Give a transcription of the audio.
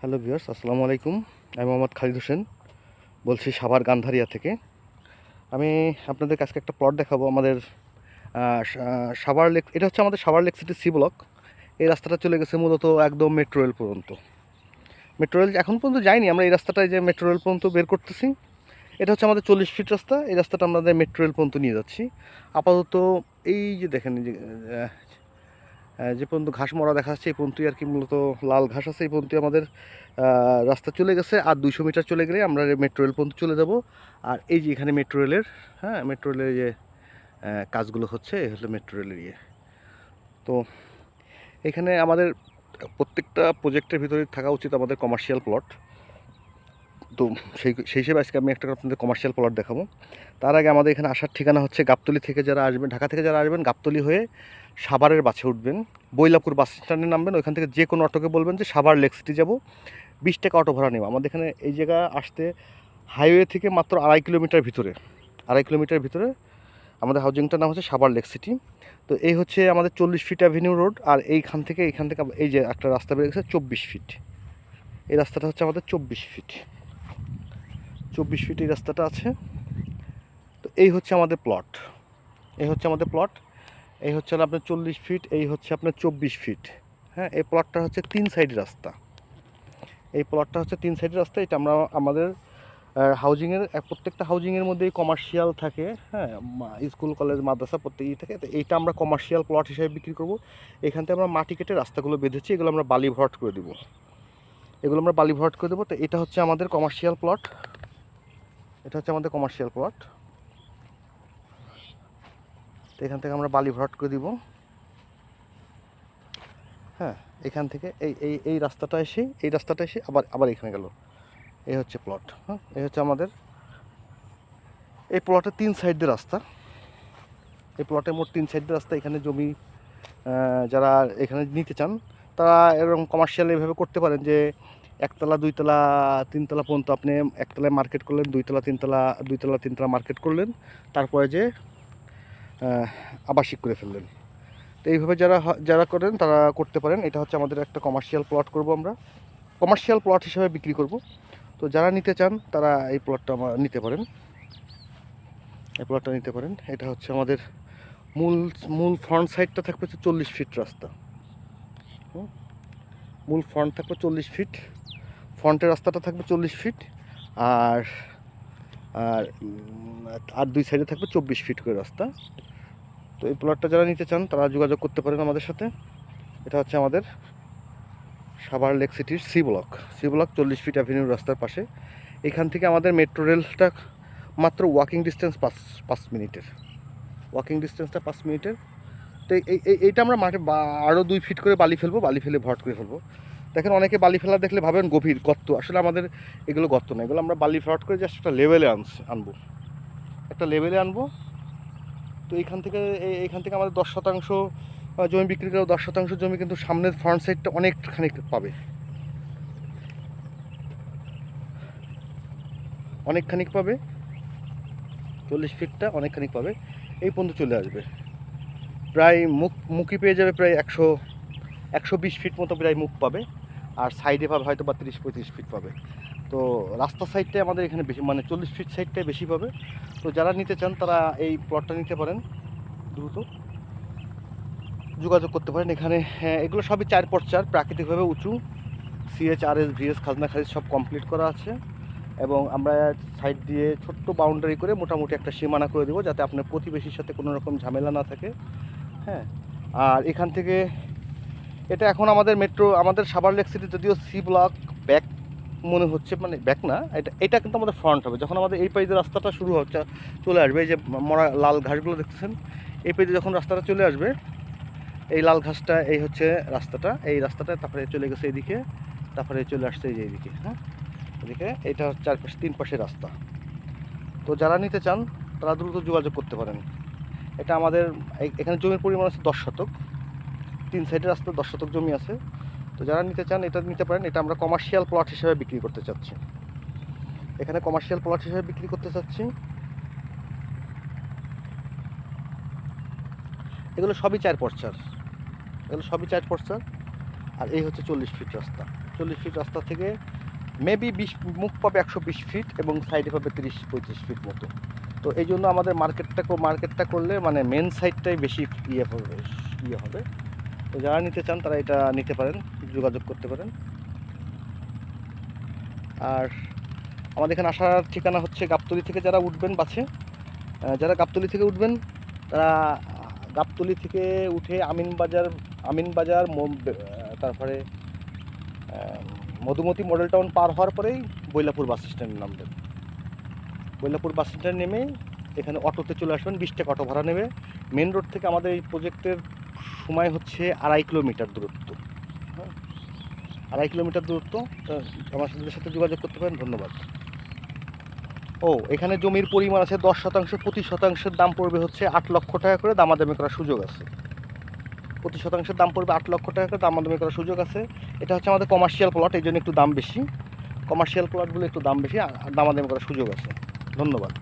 Hello viewers, আসসালামু আলাইকুম। আমি মোহাম্মদ খালিদ হোসেন, বলছি সাভার গান্ধারিয়া থেকে। আমি আপনাদের কাছে একটা প্লট দেখাবো আমাদের সাভার লেক, এটা হচ্ছে আমাদের Savar lake city C block. এই রাস্তাটা চলে গেছে মূলত একদম মেট্রো রেল পর্যন্ত। মেট্রো রেল এখন পর্যন্ত যাইনি, আমরা এই রাস্তাটায় যে মেট্রো রেল পর্যন্ত বের করতেছি, এটা হচ্ছে আমাদের চল্লিশ ফিট রাস্তা। এই রাস্তাটা আমাদের মেট্রো রেল পর্যন্ত নিয়ে যাচ্ছি। আপাতত এই যে দেখেন যে যে পর্যন্ত ঘাস মরা দেখা যাচ্ছে, এই পর্যন্তই আর কি মূলত লাল ঘাস আছে, এই পর্যন্তই আমাদের রাস্তা চলে গেছে। আর দুইশো মিটার চলে গেলে আমরা মেট্রো রেল পর্যন্ত চলে যাব। আর এই যে এখানে মেট্রো রেলের হ্যাঁ মেট্রো রেলের যে কাজগুলো হচ্ছে, এই হলো মেট্রো রেলের ইয়ে। তো এখানে আমাদের প্রত্যেকটা প্রজেক্টের ভিতরে থাকা উচিত আমাদের কমার্শিয়াল প্লট তো সেই সেই হিসেবে আজকে আমি একটা আপনাদের কমার্শিয়াল প্লট দেখাবো। তার আগে আমাদের এখানে আসার ঠিকানা হচ্ছে গাবতলি থেকে যারা আসবেন, ঢাকা থেকে যারা আসবেন, গাবতলি হয়ে সাভারের বাসে উঠবেন। বৈলাপুর বাস স্ট্যান্ডে নামবেন, ওইখান থেকে যে কোনো অটোকে বলবেন যে সাভার লেক সিটি যাব। বিশ টাকা অটো ভাড়া নেব। আমাদের এখানে এই জায়গা আসতে হাইওয়ে থেকে মাত্র আড়াই কিলোমিটার ভিতরে, আড়াই কিলোমিটার ভিতরে আমাদের হাউজিংটার নাম হচ্ছে সাভার লেক সিটি। তো এই হচ্ছে আমাদের চল্লিশ ফিট অ্যাভিনিউ রোড আর এইখান থেকে এইখান থেকে এই যে একটা রাস্তা বেরিয়ে গেছে চব্বিশ ফিট। এই রাস্তাটা হচ্ছে আমাদের চব্বিশ ফিট। চব্বিশ ফিট এই রাস্তাটা আছে। তো এই হচ্ছে আমাদের প্লট এই হচ্ছে আমাদের প্লট এই হচ্ছে আপনার চল্লিশ ফিট এই হচ্ছে আপনার চব্বিশ ফিট হ্যাঁ এই প্লটটা হচ্ছে তিন সাইড রাস্তা। এই প্লটটা হচ্ছে তিন সাইডের রাস্তা, এটা আমরা আমাদের হাউজিংয়ের প্রত্যেকটা হাউজিংয়ের মধ্যেই কমার্শিয়াল থাকে। হ্যাঁ স্কুল কলেজ মাদ্রাসা প্রত্যেকই থাকে। তো এইটা আমরা কমার্শিয়াল প্লট হিসেবে বিক্রি করব। এখান থেকে আমরা মাটি কেটে রাস্তাগুলো বেঁধেছি, এগুলো আমরা বালি ভরাট করে দেবো। এগুলো আমরা বালি ভরাট করে দেবো। তো এটা হচ্ছে আমাদের কমার্শিয়াল প্লট এটা হচ্ছে আমাদের কমার্শিয়াল প্লট তো এখান থেকে আমরা বালি ভরাট করে দিব। হ্যাঁ এখান থেকে এই এই এই রাস্তাটা এসে, এই রাস্তাটা এসে আবার আবার এখানে গেল। এই হচ্ছে প্লট হ্যাঁ এই হচ্ছে আমাদের, এই প্লটের তিন সাইড দিয়ে রাস্তা। এই প্লটে মোট তিন সাইড রাস্তা, এখানে জমি যারা এখানে নিতে চান, তারা এরকম কমার্শিয়াল এভাবে করতে পারেন যে একতলা, দুইতলা, তিনতলা পর্যন্ত আপনি একতলায় মার্কেট করলেন, দুইতলা, তিনতলা দুইতলা, তিনতলা মার্কেট করলেন, তারপরে যে আবাসিক করে ফেললেন। তো এইভাবে যারা যারা করেন তারা করতে পারেন। এটা হচ্ছে আমাদের একটা কমার্শিয়াল প্লট করব আমরা। কমার্শিয়াল প্লট হিসেবে বিক্রি করব। তো যারা নিতে চান, তারা এই প্লটটা নিতে পারেন। এই প্লটটা নিতে পারেন। এটা হচ্ছে আমাদের মূল মূল ফ্রন্ট সাইডটা থাকবে হচ্ছে চল্লিশ ফিট রাস্তা। হুম? মূল ফ্রন্ট থাকবে চল্লিশ ফিট ফ্রন্টের রাস্তাটা থাকবে চল্লিশ ফিট আর আর আর দুই সাইডে থাকবে চব্বিশ ফিট করে রাস্তা। তো এই প্লটটা যারা নিতে চান, তারা যোগাযোগ করতে পারেন আমাদের সাথে। এটা হচ্ছে আমাদের সাভার লেক সিটির সি ব্লক। সি ব্লক চল্লিশ ফিট অ্যাভিনিউ রাস্তার পাশে। এখান থেকে আমাদের মেট্রো রেলটা মাত্র ওয়াকিং ডিস্টেন্স পাঁচ পাঁচ মিনিটের। ওয়াকিং ডিস্টেন্সটা পাঁচ মিনিটের। তো এই, এই- এইটা আমরা মাঠে আরও দুই ফিট করে বালি ফেলব, বালি ফেলে ভরাট করে ফেলব। দেখেন অনেকে বালি ফেলা দেখলে ভাবেন গভীর গর্ত। আসলে আমাদের এগুলো গর্ত না, এগুলো আমরা বালি ভরাট করে জাস্ট একটা লেভেলে আনস আনব। একটা লেভেলে আনব। তো এইখান থেকে, এই- এইখান থেকে আমাদের দশ শতাংশ জমি বিক্রি করে দশ শতাংশ জমি কিন্তু সামনের ফ্রন্ট সাইডটা অনেকখানি পাবে। অনেকখানি পাবে। চল্লিশ ফিটটা অনেকখানি পাবে। এই পর্যন্ত চলে আসবে। প্রায় মুখ মুখই পেয়ে যাবে প্রায় একশো একশো বিশ ফিট মতো প্রায় মুখ পাবে। আর সাইডে পাবে হয়তো বা তিরিশ পঁয়ত্রিশ ফিট পাবে। তো রাস্তার সাইডটাই আমাদের এখানে বেশি মানে চল্লিশ ফিট সাইডটাই বেশি পাবে। তো যারা নিতে চান তারা এই প্লটটা নিতে পারেন। দ্রুত যোগাযোগ করতে পারেন এখানে। হ্যাঁ, এগুলো সবই চার পর চার প্রাকৃতিকভাবে উঁচু। সিএচ আর এস ভিএস খাজনা খারিজ সব কমপ্লিট করা আছে। এবং আমরা সাইড দিয়ে ছোট্ট বাউন্ডারি করে মোটামুটি একটা সীমানা করে দেবো যাতে আপনার প্রতিবেশীর সাথে কোনো রকম ঝামেলা না থাকে। হ্যাঁ। আর এখান থেকে এটা এখন আমাদের মেট্রো আমাদের সাভার লেক সিটি যদিও সি ব্লক ব্যাক মনে হচ্ছে মানে ব্যাক না, এটা এটা কিন্তু আমাদের ফ্রন্ট হবে। যখন আমাদের এই পাইজে রাস্তাটা শুরু হচ্ছে, চলে আসবে, এই যে মরা লাল ঘাসগুলো দেখতেছেন, এই পাইজে যখন রাস্তাটা চলে আসবে, এই লাল ঘাসটা, এই হচ্ছে রাস্তাটা, এই রাস্তাটা তারপরে চলে গেছে এইদিকে, তারপরে চলে আসছে এই যে এইদিকে হ্যাঁ? এদিকে, এটা চারপাশে তিন পাশে রাস্তা। তো যারা নিতে চান, তারা দ্রুত যোগাযোগ করতে পারেন। এটা আমাদের এখানে জমির পরিমাণ আছে দশ শতক। তিন সাইডের রাস্তা দশ শতক জমি আছে। তো যারা নিতে চান, এটা নিতে পারেন। এটা আমরা কমার্শিয়াল প্লট হিসেবে বিক্রি করতে চাচ্ছি। এখানে কমার্শিয়াল প্লট হিসেবে বিক্রি করতে চাচ্ছি। এগুলো সবই চার। পর্চার এগুলো সবই চার। পর্চার আর এই হচ্ছে চল্লিশ ফিট রাস্তা। চল্লিশ ফিট রাস্তা থেকে মেবি বিশ মুখ পাবে একশো বিশ ফিট এবং সাইডে পাবে তিরিশ পঁয়ত্রিশ ফিট মতো। তো এই জন্য আমাদের মার্কেটটা মার্কেটটা করলে মানে মেন সাইডটাই বেশি ইয়ে হবে ইয়ে হবে। তো যারা নিতে চান তারা এটা নিতে পারেন, যোগাযোগ করতে পারেন। আর আমাদের এখানে আসার ঠিকানা হচ্ছে গাবতলি থেকে যারা উঠবেন বাসে যারা গাবতলি থেকে উঠবেন, তারা গাবতলি থেকে উঠে আমিনবাজার আমিনবাজার তারপরে মধুমতি মডেল টাউন পার হওয়ার পরেই বৈলাপুর বাস স্ট্যান্ড নামবেন। বৈলাপুর বাস স্ট্যান্ডে নেমে এখানে অটোতে চলে আসবেন, বিশ টাকা অটো ভাড়া নেবে। মেন রোড থেকে আমাদের এই প্রজেক্টের সময় হচ্ছে আড়াই কিলোমিটার দূরত্ব। আড়াই কিলোমিটার দূরত্ব আমার সাথে সাথে যোগাযোগ করতে পারেন, ধন্যবাদ। ও, এখানে জমির পরিমাণ আছে দশ শতাংশ প্রতি শতাংশের দাম পড়বে হচ্ছে আট লক্ষ টাকা করে দামাদামি করার সুযোগ আছে। প্রতি শতাংশের দাম পড়বে আট লক্ষ টাকা করে দামাদামি করার সুযোগ আছে। এটা হচ্ছে আমাদের কমার্শিয়াল প্লট এই জন্য একটু দাম বেশি। কমার্শিয়াল প্লটগুলো একটু দাম বেশি দামাদামি করার সুযোগ আছে। ধন্যবাদ।